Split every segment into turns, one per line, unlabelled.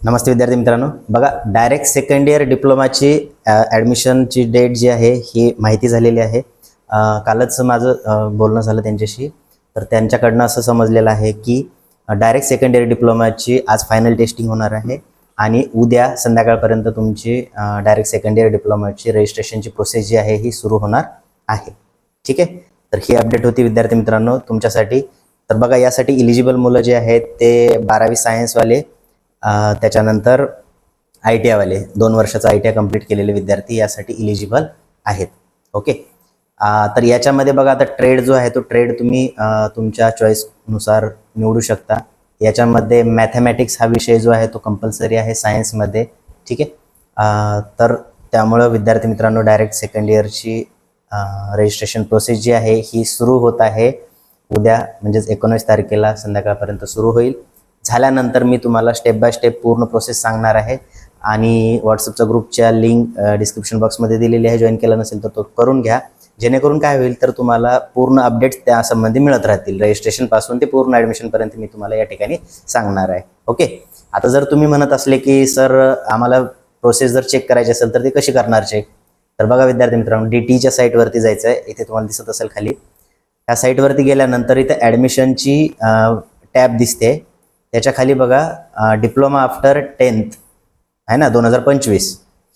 नमस्ते विद्यार्थी मित्रांनो. बघा डायरेक्ट सेकंड इयर डिप्लोमाची ॲडमिशनची डेट जी आहे ही माहिती झालेली आहे. कालच माझं बोलणं झालं त्यांच्याशी. तर त्यांच्याकडनं असं समजलेलं आहे की डायरेक्ट सेकंड इयर डिप्लोमाची आज फायनल टेस्टिंग होणार आहे आणि उद्या संध्याकाळपर्यंत तुमची डायरेक्ट सेकंड इयर डिप्लोमाची रजिस्ट्रेशनची प्रोसेस जी आहे ही सुरू होणार आहे. ठीक आहे? तर ही अपडेट होती विद्यार्थी मित्रांनो तुमच्यासाठी. तर बघा यासाठी इलिजिबल मुलं जे आहेत ते बारावी सायन्सवाले त्याच्यानंतर आय टी आयवाले दोन वर्षाचा आय टी आय कंप्लीट केलेले विद्यार्थी यासाठी इलिजिबल आहेत. ओके तर याच्यामध्ये बघा आता ट्रेड जो आहे तो ट्रेड तुम्ही तुमच्या चॉईसनुसार निवडू शकता. याच्यामध्ये मॅथमॅटिक्स हा विषय जो आहे तो कंपल्सरी आहे सायन्समध्ये ठीक आहे? तर त्यामुळं विद्यार्थी मित्रांनो डायरेक्ट सेकंड इयरची रजिस्ट्रेशन प्रोसेस जी आहे ही सुरू होत आहे. उद्या म्हणजेच एकोणीस तारखेला संध्याकाळपर्यंत सुरू होईल. झाल्यानंतर मी तुम्हाला स्टेप बाय स्टेप पूर्ण प्रोसेस सांगणार आहे. आणि व्हॉट्सअपचा ग्रुपच्या लिंक डिस्क्रिप्शन बॉक्समध्ये दिलेली आहे. जॉईन केला नसेल तर तो करून घ्या. जेणेकरून काय होईल तर तुम्हाला पूर्ण अपडेट्स त्या संबंधी मिळत राहतील. रजिस्ट्रेशनपासून ते पूर्ण ॲडमिशनपर्यंत मी तुम्हाला या ठिकाणी सांगणार आहे. ओके आता जर तुम्ही म्हणत असले की सर आम्हाला प्रोसेस जर चेक करायची असेल तर ते कशी करणार चेक तर बघा विद्यार्थी मित्रांनो डी टीच्या साईटवरती जायचं आहे इथे तुम्हाला दिसत असेल खाली. त्या साईटवरती गेल्यानंतर इथे ॲडमिशनची टॅब दिसते. त्याच्याखाली बघा डिप्लोमा आफ्टर टेन्थ आहे ना दोन हजार पंचवीस.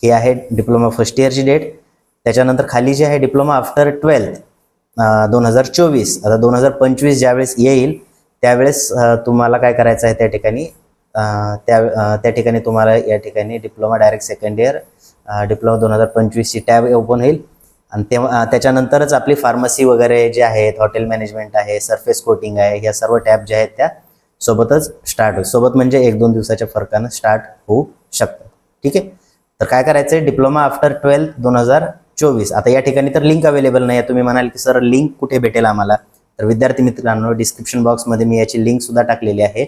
ही आहे डिप्लोमा फर्स्ट इयरची डेट त्याच्यानंतर खाली जी आहे डिप्लोमा आफ्टर ट्वेल्थ दोन हजार चोवीस. आता दोन हजार पंचवीस ज्यावेळेस येईल त्यावेळेस तुम्हाला काय करायचं आहे त्या ठिकाणी? त्या त्या ठिकाणी तुम्हाला या ठिकाणी diploma direct second year diploma दोन हजार पंचवीसची टॅब ओपन होईल. आणि तेव्हा त्याच्यानंतरच आपली फार्मसी वगैरे जे आहेत हॉटेल मॅनेजमेंट आहे सरफेस कोटिंग आहे ह्या सर्व टॅब ज्या आहेत त्या सोबतच स्टार्ट होईल. सोबत म्हणजे एक दोन दिवसाच्या फरकानं स्टार्ट होऊ शकतात ठीक आहे? तर काय करायचं आहे डिप्लोमा आफ्टर ट्वेल्थ दोन हजार चोवीस. आता या ठिकाणी तर लिंक अवेलेबल नाही आहे तुम्ही म्हणाल की सर लिंक कुठे भेटेल आम्हाला? तर विद्यार्थी मित्रांनो डिस्क्रिप्शन बॉक्समध्ये मी याची लिंक सुद्धा टाकलेली आहे.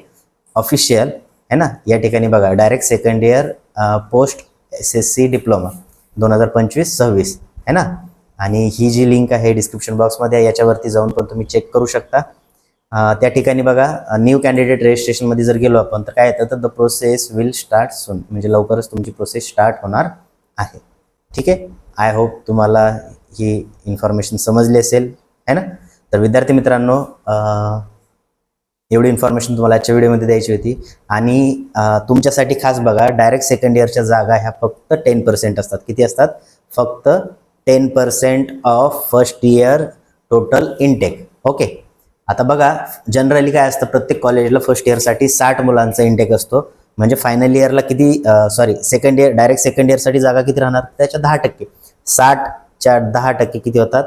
ऑफिशियल है ना? या ठिकाणी बघा. Direct second year post S S C diploma दोन हजार पंचवीस सव्वीस. है ना? आणि ही जी लिंक आहे डिस्क्रिप्शन बॉक्समध्ये आहे याच्यावरती जाऊन पण तुम्ही चेक करू शकता. त्या ठिकाणी बघा न्यू कॅन्डिडेट रजिस्ट्रेशनमध्ये जर गेलो आपण तर काय येतं? तर the process will start soon म्हणजे लवकरच तुमची प्रोसेस स्टार्ट होणार आहे. ठीक आहे? आय होप तुम्हाला ही इन्फॉर्मेशन समजली असेल. है ना? तर विद्यार्थी मित्रांनो एवढी इन्फॉर्मेशन तुम्हाला आजच्या व्हिडिओमध्ये द्यायची होती. आणि तुमच्यासाठी खास बघा डायरेक्ट सेकंड इयरच्या जागा ह्या फक्त टेन पर्सेंट असतात. किती असतात? फक्त ten percent of first year total intake okay आता बघा जनरली काय असतं प्रत्येक कॉलेजला फर्स्ट इयरसाठी साठ मुलांचा इंटेक असतो. म्हणजे फायनल इयरला किती sorry second year direct second इयरसाठी जागा किती राहणार? त्याच्या दहा टक्के. साठच्या दहा टक्के किती होतात?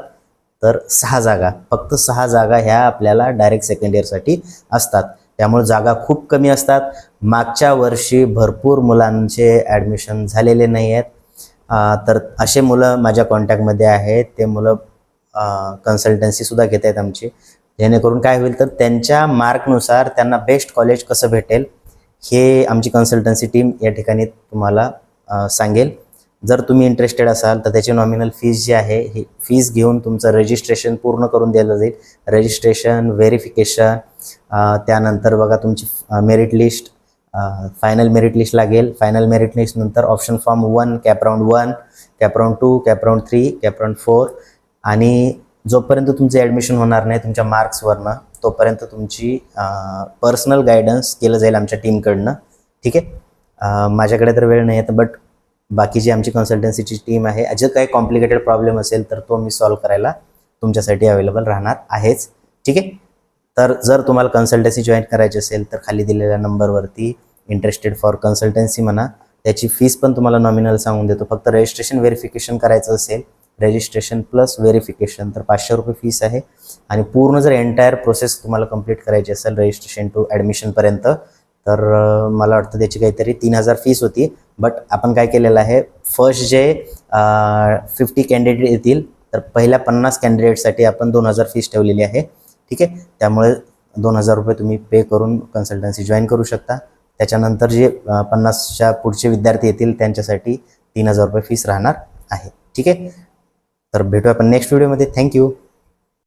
तर सहा जागा. फक्त सहा जागा ह्या आपल्याला डायरेक्ट सेकंड इयरसाठी असतात. त्यामुळे जागा खूप कमी असतात. मागच्या वर्षी भरपूर मुलांचे ॲडमिशन झालेले नाही आहेत तर असे मुलं माझ्या कॉन्टॅक्टमध्ये आहेत. ते मुलं कन्सल्टन्सीसुद्धा घेत आहेत आमची. जेणेकरून काय होईल तर त्यांच्या मार्कनुसार त्यांना बेस्ट कॉलेज कसं भेटेल हे आमची कन्सल्टन्सी टीम या ठिकाणी तुम्हाला सांगेल. जर तुम्ही इंटरेस्टेड असाल तर त्याची नॉमिनल फीज जी आहे ही फीज घेऊन तुमचं रजिस्ट्रेशन पूर्ण करून दिलं जाईल. रजिस्ट्रेशन व्हेरिफिकेशन त्यानंतर बघा तुमची merit list final merit list लागेल. फायनल मेरिट लिस्ट नंतर option form one CAP round one CAP round two CAP round three CAP round four आणि जोपर्यंत तुमचं ॲडमिशन होणार नाही तुमच्या मार्क्सवरनं तोपर्यंत तुमची पर्सनल गायडन्स केलं जाईल आमच्या टीमकडनं ठीक आहे? माझ्याकडे तर वेळ नाही आहे बट बाकी जी आमची कन्सल्टन्सीची टीम आहे जर काही कॉम्प्लिकेटेड प्रॉब्लेम असेल तर तो मी सॉल्व्ह करायला तुमच्यासाठी अवेलेबल राहणार आहेच. ठीक आहे? तर जर तुम्हाला कन्सल्टन्सी जॉईन करायची असेल तर खाली दिलेल्या नंबरवरती इंटरेस्टेड फॉर कन्सल्टन्सी म्हणा त्याची फीस पण तुम्हाला नॉमिनल सांगून देतो. फक्त रजिस्ट्रेशन व्हेरिफिकेशन करायचं असेल रजिस्ट्रेशन प्लस व्हेरिफिकेशन तर पाचशे रुपये फीस आहे. आणि पूर्ण जर एंटायर प्रोसेस तुम्हाला कंप्लीट करायची असेल रजिस्ट्रेशन टू ॲडमिशनपर्यंत तर मला वाटतं त्याची काहीतरी तीन हजार फीस होती. बट आपण काय केलेलं आहे? फर्स्ट जे फिफ्टी कॅन्डिडेट येतील तर पहिल्या पन्नास कॅन्डिडेटसाठी आपण दोन हजार फीस ठेवलेली आहे. ठीक आहे? त्यामुळे दोन हजार रुपये तुम्ही पे करून कन्सल्टन्सी जॉईन करू शकता. त्याच्यानंतर जे पन्नासच्या पुढचे विद्यार्थी येतील त्यांच्यासाठी तीन हजार रुपये फीस राहणार आहे. ठीक आहे? तर भेटू आपण नेक्स्ट व्हिडिओमध्ये थँक्यू